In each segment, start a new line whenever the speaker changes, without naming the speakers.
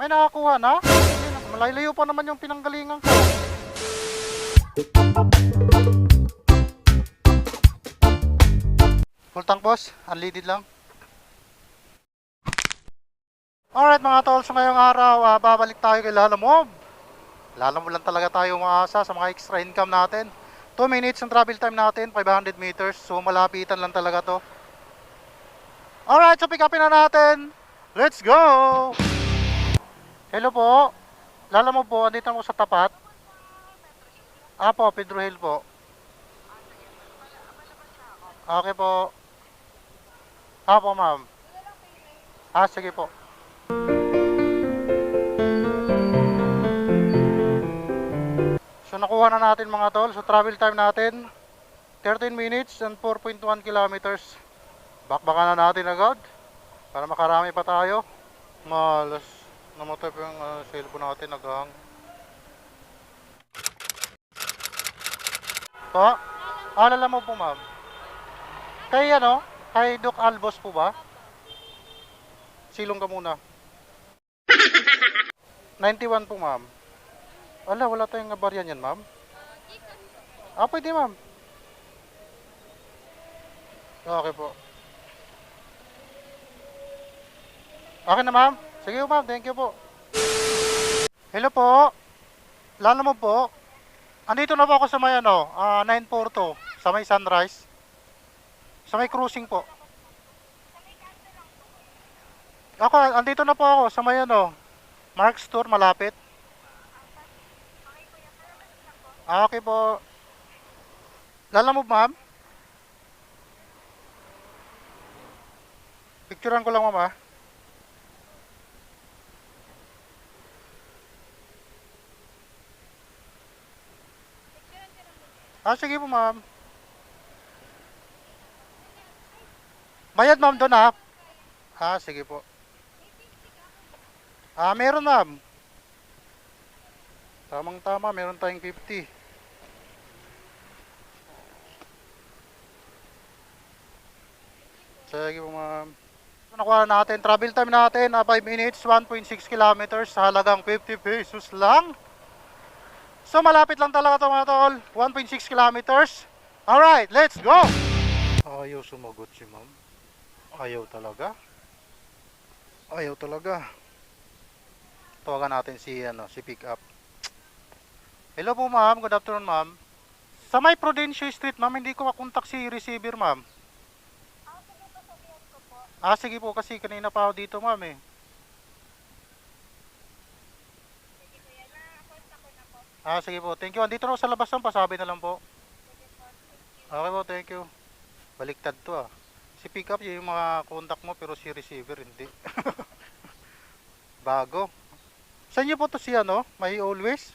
May nakakuha na? Malayo pa naman yung pinanggalingan ko. Full tank boss, unleaded lang. Alright mga tol, sa ngayong araw, ah, babalik tayo kay Lalamob. Lalamob lang talaga tayo umaasa sa mga extra income natin. 2 minutes ang travel time natin, 500 meters. So malapitan lang talaga to. Alright, so pick upin na natin. Let's go! Hello po. Lalamob po, andito mo sa tapat. Apo, Pedro Hill po. Okay po. Apo, ma'am. Ah, sige po. So nakuha na natin mga tol. So travel time natin 13 minutes and 4.1 kilometers. Bakbakan na natin agad para makarami pa tayo. Malas namatay pa yung uh, cellphone natin naghang. Po? Alala mo po ma'am. Kay ano? Kay Doc Albos po ba? Silong ka muna. 91 po ma'am. Ala, wala tayong baryan yan, ma'am. Ah, pwede, ma'am. Okay po. Okay na, ma'am. Sige po, ma'am. Thank you po. Hello po. Lalo mo po. Andito na po ako sa may ano, ah, 942, sa may sunrise. Sa may cruising po. Ako, andito na po ako sa may ano, Mark Store malapit. Ah, okay po. Lala mo, ma'am? Picturean ko lang, ma'am, ah. Ah, sige po, ma'am. Bayad, ma'am, doon, ah. Ah, sige po. Ah, meron, ma'am. Tamang-tama, meron tayong 50. Sige po, ma'am. Nakuha na natin. Travel time natin, ah, 5 minutes, 1.6 kilometers, halagang 50 pesos lang. So, malapit lang talaga ito mga tol. 1.6 kilometers. Alright, let's go! Ayaw sumagot si ma'am. Ayaw talaga. Ayaw talaga. Tawagan natin si, ano, si pick up. Hello po ma'am, good afternoon ma'am. Sa may Prudencio Street ma'am, hindi ko makontak si receiver ma'am. Ah, sige po kasi kanina pa ako dito ma'am eh. Ah, sige po. Thank you. Andito na sa labas ma'am, pasabi na lang po. Okay po, thank you. Baliktad to ah. Si pick up yung mga contact mo pero si receiver hindi. Bago. Saan niyo po to si ano? May always?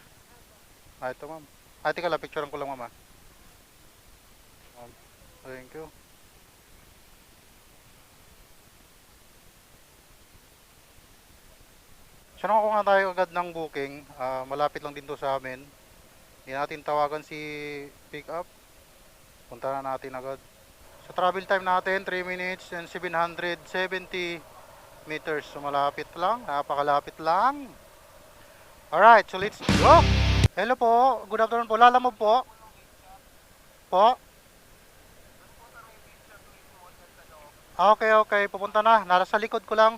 Ah, ito ma'am. Ah, teka lang, picturean ko lang. Ma'am, Thank you. So nakuha nga tayo agad ng booking. Ah, malapit lang din to sa amin. Hindi natin tawagan si pick up. Punta na natin agad. Sa travel time natin, 3 minutes and 770 meters. So malapit lang, napakalapit lang. Alright, so let's go! Hello po, good afternoon po. Lala mo po? Po? Ah, Okay, okay. Pupunta na. Nasa likod ko lang.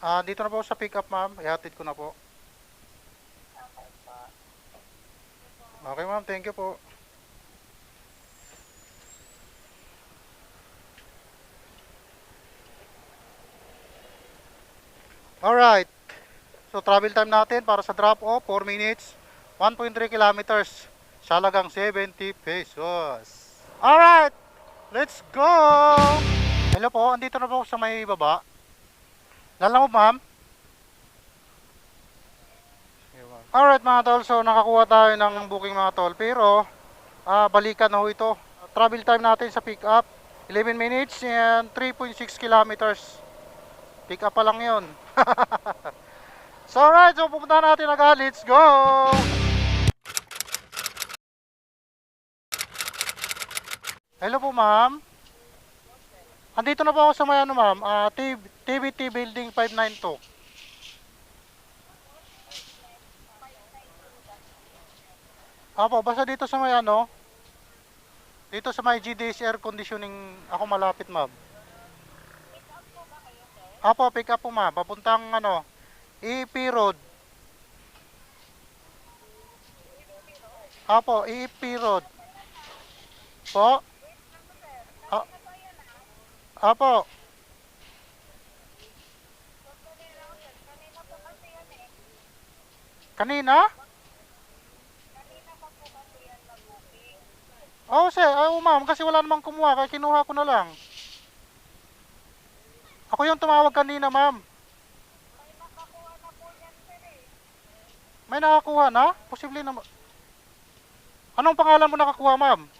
Ah, dito na po sa pick up, ma'am. Ihatid ko na po. Okay, ma'am. Thank you po. Alright. So, travel time natin para sa drop off, 4 minutes, 1.3 kilometers. Sa halagang 70 pesos. Alright. Let's go! Hello po, andito na po sa may baba. Lala mo, ma'am? Alright mga tol, so nakakuha tayo ng booking mga tol. Pero, ah, balikan na ho ito. Travel time natin sa pick up, 11 minutes and 3.6 kilometers. Pick up pa lang yon. so alright, so pupunta natin agad. Let's go! Hello po ma'am. Andito na po ako sa may ano ma'am, ah, T- TBT Building 592. Apo, basta dito sa may ano, dito sa may GDS air conditioning ako malapit ma'am. Apo, pick up po ma'am, papuntang ano, EP Road. Apo, EP Road. Po? Apo. Kanina? Oo, sir. Oo, ma'am. Kasi wala namang kumuha. Kaya kinuha ko na lang. Ako yung tumawag kanina, ma'am. May nakakuha na? Posible na. Anong pangalan mo nakakuha, ma'am?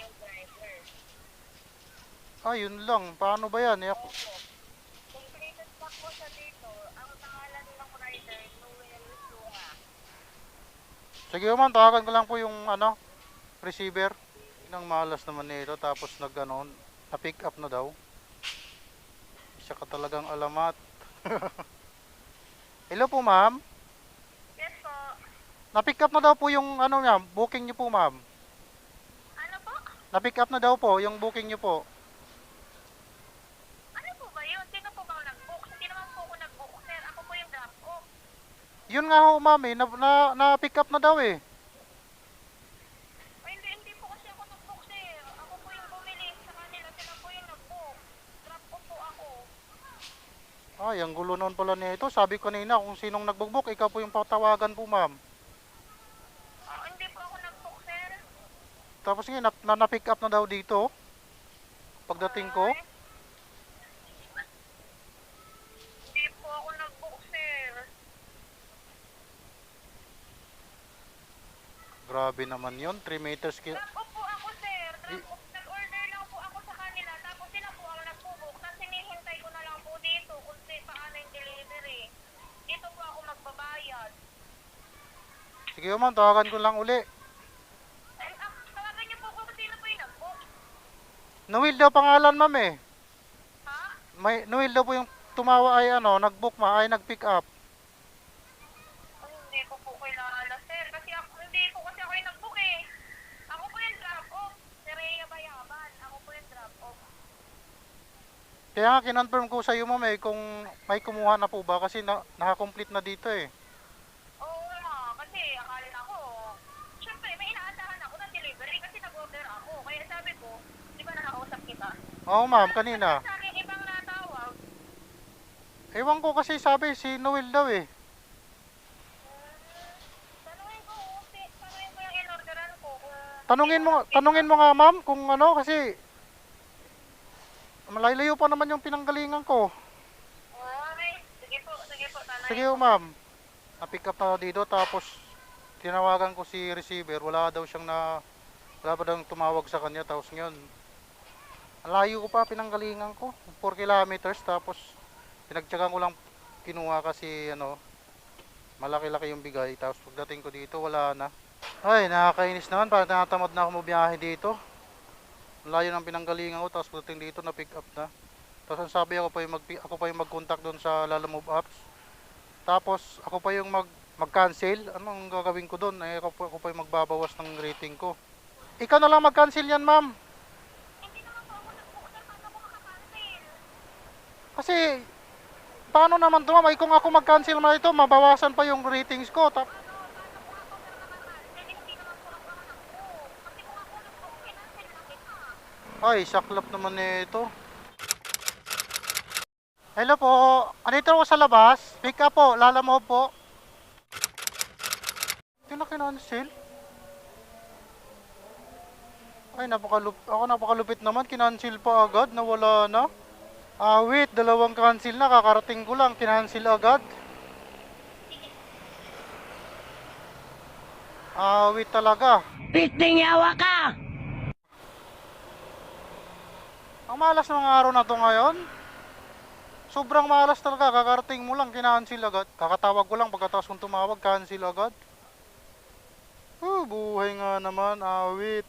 new driver.
Ah, yun lang. Paano ba yan? Eh, ako...
Opo. Completed pa po siya dito. Ang pangalan ng rider, Noel Lunga.
Sige, ma'am. Tawagan ko lang po yung ano, receiver. Inang malas naman nito. Tapos nag ano, na-pick up na daw. Siya ka talagang alamat. Hello po, ma'am.
Yes po.
Na-pick up na daw po yung ano ma'am, booking niyo po, ma'am. Na-pick up na daw po yung booking niyo po.
Ano po ba yun? Sino po ba ang nag-book? Hindi naman po ako nag-book, sir. Ako po yung drop off.
Yun nga ho, ma'am, eh. Na, na, na-pick up na daw eh.
Ay, hindi, hindi po kasi ako nag-book, sir. Ako po yung bumili sa kanila. Sila po yung nag-book. Drop off po ako.
Ay, ang gulo noon pala nito. Sabi ko kanina kung sinong nagbook, ikaw po yung patawagan po, ma'am.
Ah, hindi po ako nag-book, sir.
Tapos nga, na, na, na-pick up na daw dito. Pagdating ko.
Ay. Hindi po ako nag-book, sir.
Grabe naman yun. 3 meters
off po ako, sir. Nag-order lang po ako sa kanila. Tapos sila po ang nagpo-book. Tapos hinihintay ko na lang po dito kung paano yung delivery. Dito po ako magbabayad.
Sige, ma'am, tawagan ko lang uli. Noel daw pangalan, ma'am eh.
Ha?
May, Noel daw po yung tumawa ay ano, nag-book ma, ay nag-pick up.
Ay, hindi ko po kilala, sir. Kasi ako, hindi po kasi ako yung nag-book eh. Ako po yung drop-off. Si Rhea Bayaban. Ako po yung drop-off.
Kaya nga, kinonfirm ko sa iyo, ma'am eh, kung may kumuha na po ba kasi na, naka-complete na dito eh.
Oo nga, kasi akala ko, syempre may inaasahan ako ng delivery kasi nag-order ako. Kaya sabi ko, di ba nakakausap
Oo, ma'am, kanina.
Sa akin ibang natawag,
Ewan ko kasi sabi si Noel daw eh.
tanungin ko, si, tanungin ko yung in-orderan ko kung...
Tanungin mo, tanungin mo nga ma'am kung ano kasi malayo pa naman yung pinanggalingan ko.
Okay, sige po, sige po, tanungin
Sige oh, ma'am. Na-pick up na dito tapos tinawagan ko si receiver. Wala daw siyang na wala pa daw tumawag sa kanya tapos ngayon ang layo ko pa pinanggalingan ko. 4 kilometers tapos pinagtyagan ko lang kinuha kasi ano malaki-laki yung bigay. Tapos pagdating ko dito wala na. Ay nakakainis naman. Parang tinatamad na ako mabiyahe dito. Ang layo ng pinanggalingan ko tapos pagdating dito na pick up na. Tapos ang sabi ako pa yung mag ako pa yung mag-contact doon sa Lala Move Apps. Tapos ako pa yung mag mag-cancel. Anong gagawin ko doon eh ako, ako pa yung magbabawas ng rating ko. Ikaw na lang mag-cancel yan ma'am
Hindi naman po ako
Kasi, paano naman to ma'am? Ay, kung ako mag-cancel na ito, mabawasan pa yung ratings ko. Tap. Ay, saklap naman nito. Hello po. Andito ako sa labas. Pick up po. Lala mo po. Ito na kinancel. Ay, napakalup ako napakalupit naman. Kinancel pa agad. Nawala na. Ah, wait. Dalawang cancel na. Kakarating ko lang. Kinancel agad. Ah, wait talaga.
Pisting yawa ka!
Ang malas ng mga araw na to ngayon. Sobrang malas talaga. Kakarating mo lang, kinancel agad. Kakatawag ko lang pagkatapos kong tumawag, cancel agad. Oh, buhay nga naman, awit.